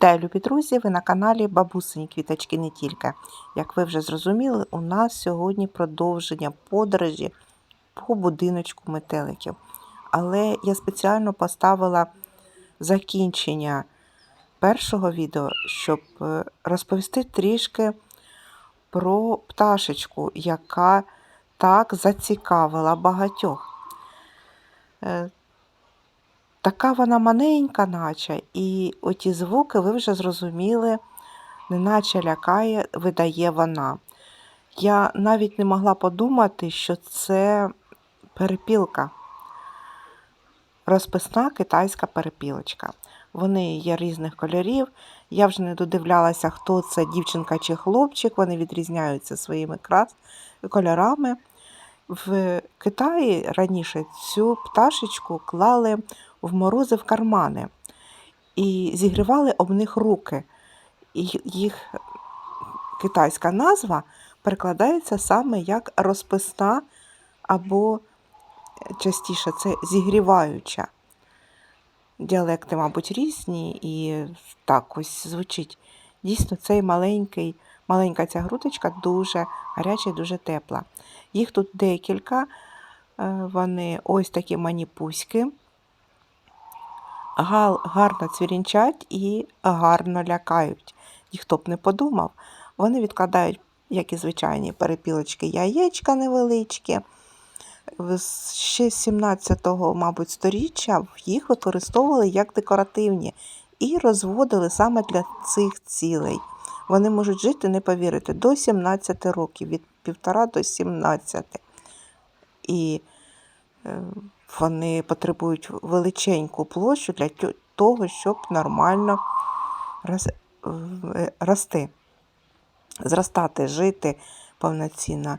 Вітаю, любі друзі! Ви на каналі Бабусині Квіточки не тільки. Як ви вже зрозуміли, у нас сьогодні продовження подорожі по будиночку метеликів. Але я спеціально поставила закінчення першого відео, щоб е, розповісти трішки про пташечку, яка так зацікавила багатьох. Така вона маленька, наче, і оті звуки ви вже зрозуміли, неначе лякає, видає вона. Я навіть не могла подумати, що це перепілка, розписна китайська перепілочка. Вони є різних кольорів. Я вже не додивлялася, хто це дівчинка чи хлопчик, вони відрізняються своїми кольорами. В Китаї раніше цю пташечку клали в морози в кармани і зігрівали об них руки. Їх китайська назва перекладається саме як розписна або частіше це зігріваюча. Діалекти, мабуть, різні, і так ось звучить. Дійсно, цей маленький, маленька ця грудочка дуже гаряча і дуже тепла. Їх тут декілька, е, вони ось такі маніпуськи, гарно цвірінчать і гарно лякають. Ніхто б не подумав. Вони відкладають, як і звичайні перепілочки, яєчка невеличкі. Ще з 17-го, мабуть, сторіччя їх використовували як декоративні і розводили саме для цих цілей. Вони можуть жити, не повірите, до 17 років, від 1,5 до 17. І е, вони потребують величеньку площу для того, щоб нормально рости, зростати, жити повноцінно.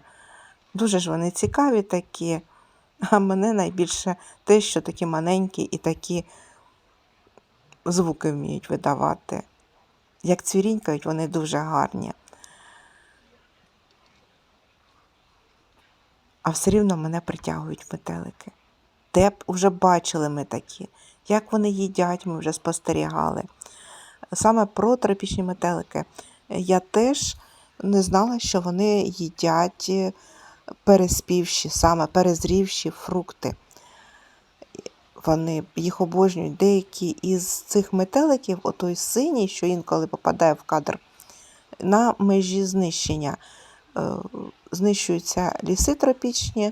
Дуже ж вони цікаві такі, а мене найбільше те, що такі маленькі і такі звуки вміють видавати. Як цвірінькають, вони дуже гарні. А все рівно мене притягують метелики. Де б уже бачили ми такі, як вони їдять, ми вже спостерігали. Саме про тропічні метелики. Я теж не знала, що вони їдять е, переспівші, саме перезрівші фрукти. Вони їх обожнюють. Деякі із цих метеликів, отой синій, що інколи попадає в кадр, на межі знищення. Е, Знищуються ліси тропічні,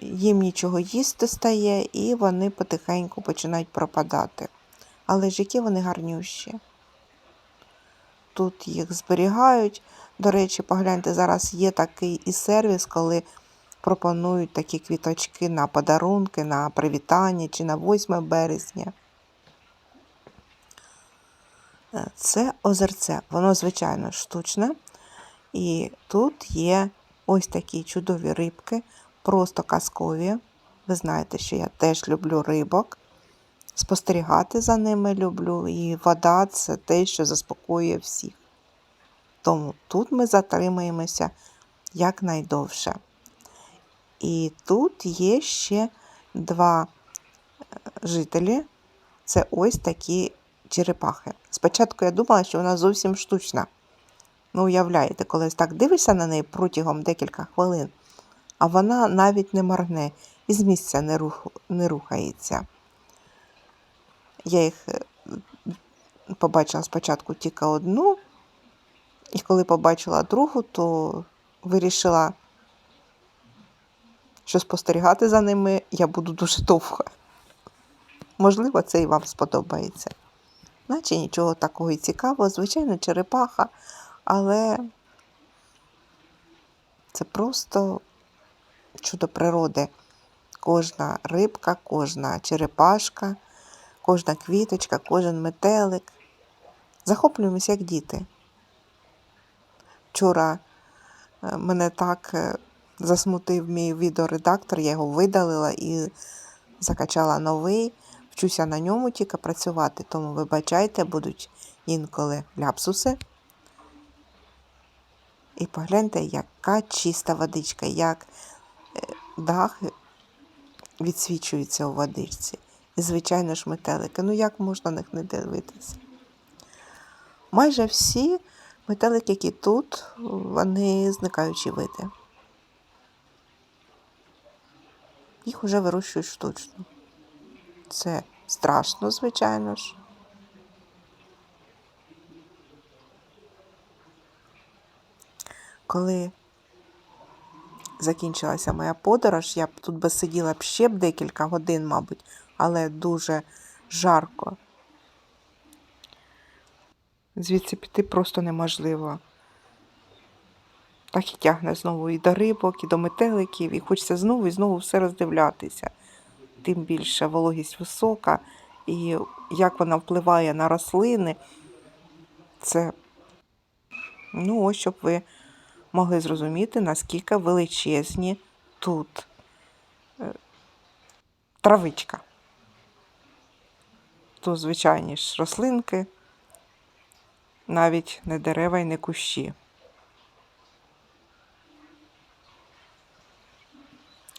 їм нічого їсти стає, і вони потихеньку починають пропадати. Але ж які вони гарнющі. Тут їх зберігають. До речі, погляньте, зараз є такий і сервіс, коли пропонують такі квіточки на подарунки, на привітання чи на 8 березня. Е, Це озерце. Воно, звичайно, штучне. І тут є ось такі чудові рибки, просто казкові. Ви знаєте, що я теж люблю рибок. Спостерігати за ними люблю, і вода це те, що заспокоює всіх. Тому тут ми затримаємося якнайдовше. І тут є ще два е, жителі. Це ось такі черепахи. Спочатку я думала, що вона зовсім штучна. Ну, уявляєте, коли так дивишся на неї протягом декілька хвилин, а вона навіть не моргне і з місця не, рух, не рухається. Я їх е, побачила спочатку тільки одну, і коли побачила другу, то вирішила, що спостерігати за ними я буду дуже довго. Можливо, це і вам сподобається. Наче нічого такого і цікавого, звичайно, черепаха, але це просто чудо природи. Кожна рибка, кожна черепашка, кожна квіточка, кожен метелик. Захоплюємося як діти. Вчора е, мене так е, засмутив мій відеоредактор, я його видалила і закачала новий. Вчуся на ньому тільки працювати, тому вибачайте, будуть інколи ляпсуси. І погляньте, яка чиста водичка, як дах відсвічується у водичці. І, звичайно ж, метелики. Ну як можна на них не дивитися? майже всі метелики, які тут, вони зникаючі види. Їх вже вирощують штучно. Це страшно, звичайно ж. Коли закінчилася моя подорож, я б тут би сиділа б ще б декілька годин, мабуть, але дуже жарко. Звідси піти просто неможливо. Так і тягне знову і до рибок, і до метеликів, і хочеться знову і знову все роздивлятися. Тим більше вологість висока, і як вона впливає на рослини, це, ну, ось щоб ви могли зрозуміти, наскільки величезні тут е, травичка. То звичайні ж рослинки, навіть не дерева і не кущі.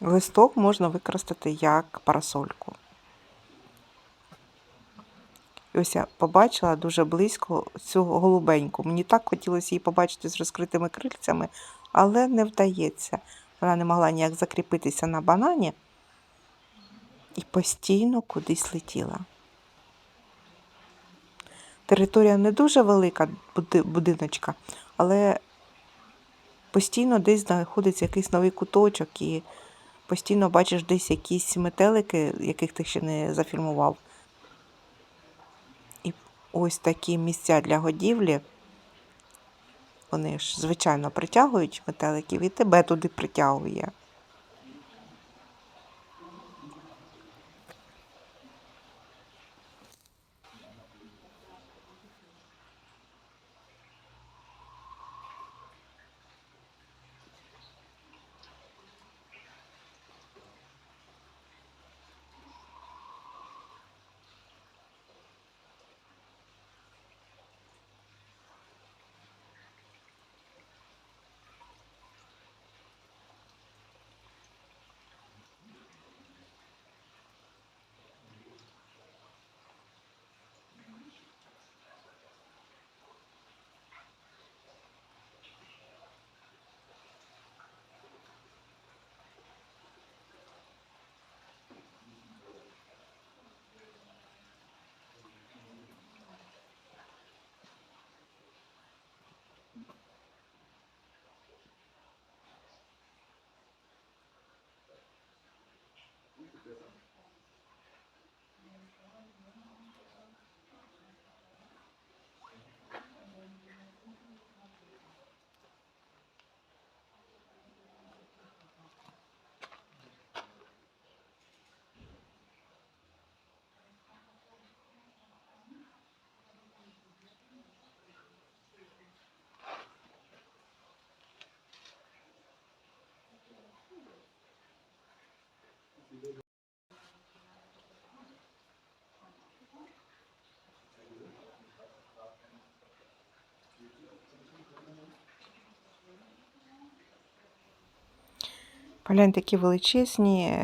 Листок можна використати як парасольку. І ось я побачила дуже близько цю голубеньку. Мені так хотілося її побачити з розкритими крильцями, але не вдається. Вона не могла ніяк закріпитися на банані і постійно кудись летіла. Територія не дуже велика, будиночка, але постійно десь знаходиться якийсь новий куточок і постійно бачиш десь якісь метелики, яких ти ще не зафільмував. Ось такі місця для годівлі, вони ж, звичайно, притягують метеликів і тебе туди притягує. Gracias. Поглянь, такі величезні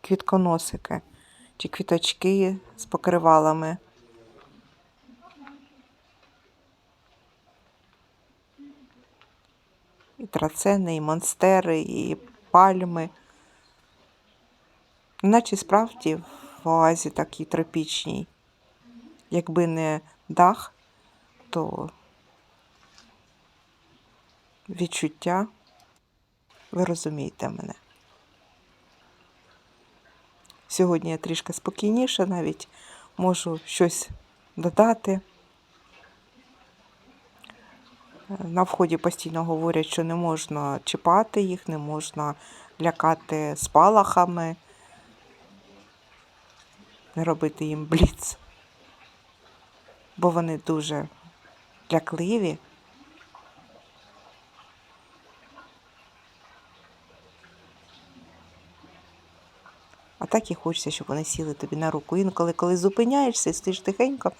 квітконосики чи квіточки з покривалами. І трацени, і монстери, і пальми. Наче справді в оазі такій тропічній. Якби не дах, то відчуття, ви розумієте мене. Сьогодні я трішки спокійніше, навіть можу щось додати. На вході постійно говорять, що не можна чіпати їх, не можна лякати спалахами, не робити їм бліц, бо вони дуже лякливі. Так і хочеться, щоб вони сіли тобі на руку. Інколи, коли зупиняєшся стоїш тихенько,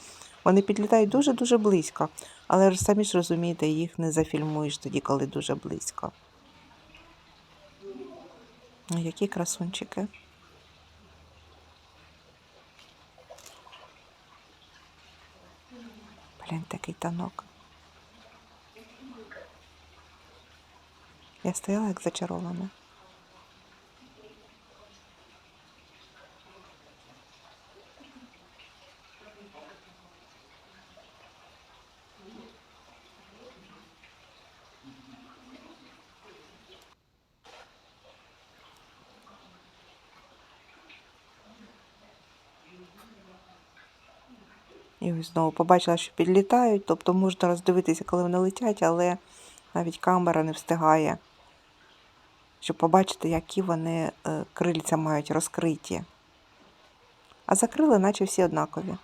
вони підлітають дуже-дуже близько. Але ж самі ж розумієте, їх не зафільмуєш тоді, коли дуже близько. Ну, Які красунчики. Глянь, такий танок. Я стояла як зачарована. І ось знову побачила, що підлітають, тобто можна роздивитися, коли вони летять, але навіть камера не встигає, щоб побачити, які вони е, крильця мають розкриті. А закрили, наче всі однакові.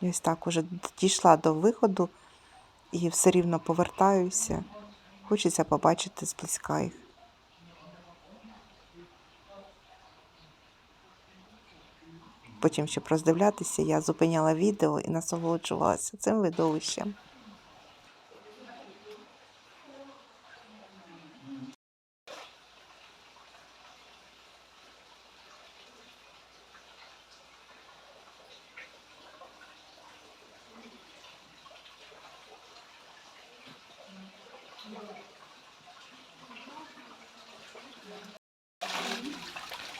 І ось так уже дійшла до виходу і все рівно повертаюся. Хочеться побачити зблизька їх. Потім, щоб роздивлятися, я зупиняла відео і насолоджувалася цим видовищем.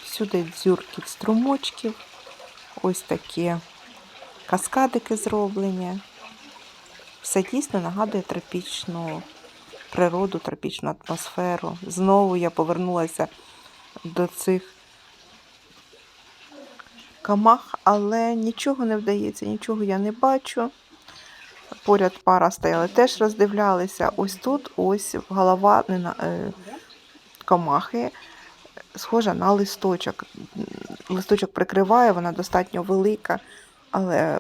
Всюди дзюркіт струмочків, ось такі каскадики зроблені. Все дійсно нагадує тропічну природу, тропічну атмосферу. Знову я повернулася до цих камах, але нічого не вдається, нічого я не бачу. Поряд пара стояли, теж роздивлялися. Ось тут ось голова е, комахи схожа на листочок. Листочок прикриває, вона достатньо велика, але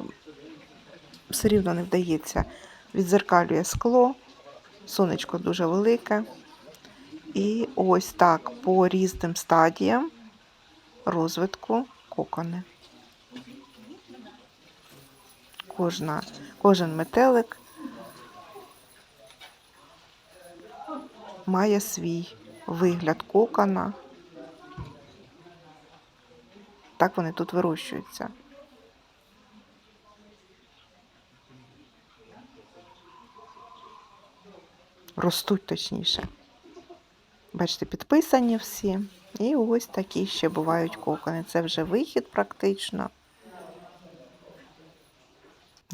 все рівно не вдається. Відзеркалює скло, сонечко дуже велике. І ось так по різним стадіям розвитку кокони. Кожна, кожен метелик має свій вигляд кокона. Так вони тут вирощуються. Ростуть точніше. Бачите, підписані всі. І ось такі ще бувають кокони. Це вже вихід практично.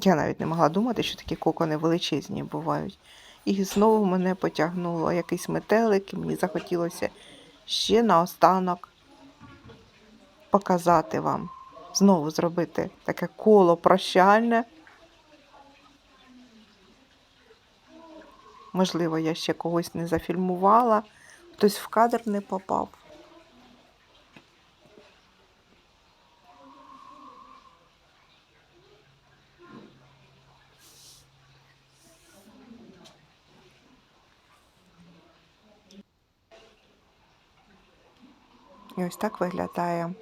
Я навіть не могла думати, що такі кокони величезні бувають. І знову мене потягнуло якийсь метелик, і мені захотілося ще наостанок показати вам, знову зробити таке коло прощальне. Можливо, я ще когось не зафільмувала, хтось в кадр не попав. І ось так виглядає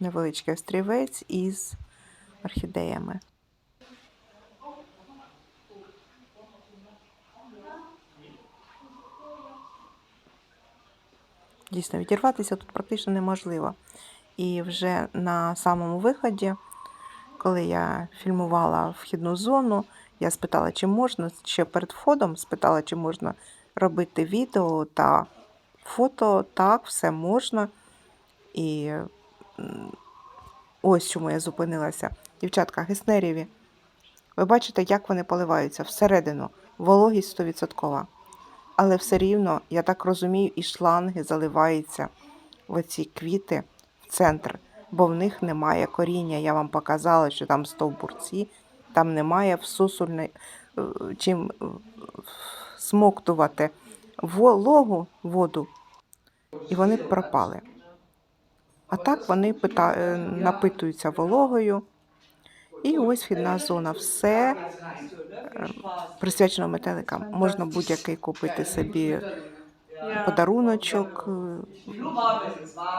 невеличкий острівець із орхідеями. Дійсно, відірватися тут практично неможливо. І вже на самому виході, коли я фільмувала вхідну зону, я спитала, чи можна ще перед входом, спитала, чи можна робити відео та фото. Так, все можна. І ось чому я зупинилася. Дівчатка, геснеріві. Ви бачите, як вони поливаються всередину. Вологість 100%. Але все рівно, я так розумію, і шланги заливаються в оці квіти в центр, бо в них немає коріння. Я вам показала, що там стовбурці, там немає всусульної е, чим е, смоктувати вологу воду, і вони пропали. А так вони пита... е, напитуються вологою. І ось вхідна зона. Все е, присвячено метеликам. Можна будь-який купити собі подаруночок,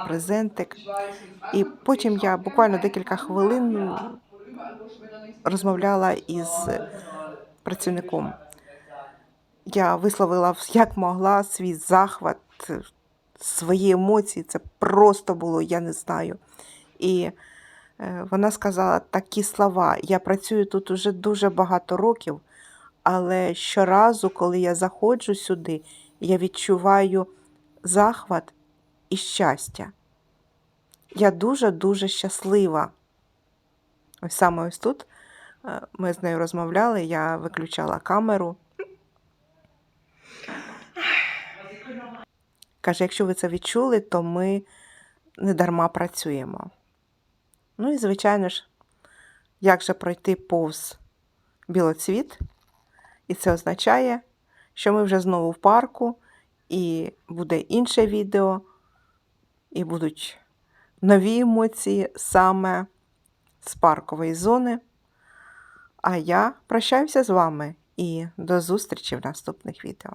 презентик. І потім я буквально декілька хвилин розмовляла із працівником. Я висловила як могла свій захват, свої емоції. Це просто було, я не знаю. І е, вона сказала такі слова. Я працюю тут уже дуже багато років, але щоразу, коли я заходжу сюди, я відчуваю захват і щастя. Я дуже-дуже щаслива. Ось саме ось тут е, ми з нею розмовляли, я виключала камеру. Каже, якщо ви це відчули, то ми не дарма працюємо. Ну і, звичайно ж, як же пройти повз білоцвіт? І це означає, що ми вже знову в парку, і буде інше відео, і будуть нові емоції саме з паркової зони. А я прощаюся з вами і до зустрічі в наступних відео.